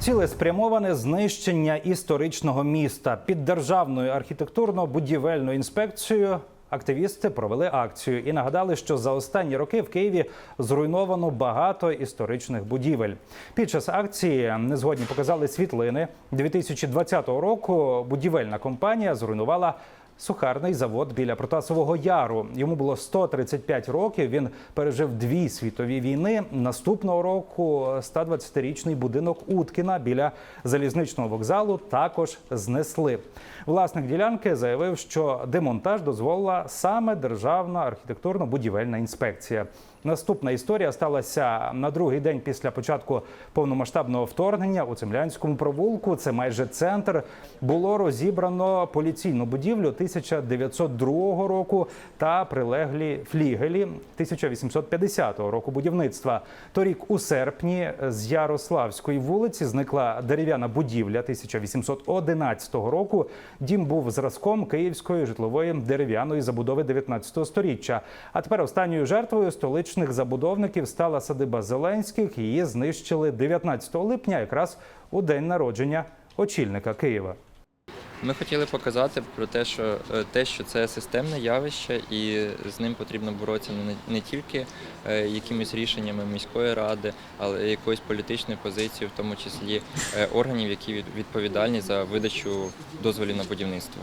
Цілеспрямоване знищення історичного міста під державною архітектурно-будівельною інспекцією. Активісти провели акцію і нагадали, що за останні роки в Києві зруйновано багато історичних будівель. Під час акції незгодні показали світлини 2020 року. Будівельна компанія зруйнувала сухарний завод біля Протасового Яру. Йому було 135 років. Він пережив дві світові війни. Наступного року 120-річний будинок Уткіна біля залізничного вокзалу також знесли. Власник ділянки заявив, що демонтаж дозволила саме Державна архітектурно-будівельна інспекція. Наступна історія сталася на другий день після початку повномасштабного вторгнення у Цемлянському провулку. Це майже центр. Було розібрано поліційну будівлю 1902 року та прилеглі флігелі 1850 року будівництва. Торік у серпні з Ярославської вулиці зникла дерев'яна будівля 1811 року. Дім був зразком київської житлової дерев'яної забудови 19 століття. А тепер останньою жертвою столичних забудовників стала садиба Зеленських. Її знищили 19 липня, якраз у день народження очільника Києва. Ми хотіли показати про те, що е, те, що це системне явище, і з ним потрібно боротися не, не тільки е, якимись рішеннями міської ради, але й якоюсь політичною позицією, в тому числі е, органів, які від- відповідальні за видачу дозволів на будівництво.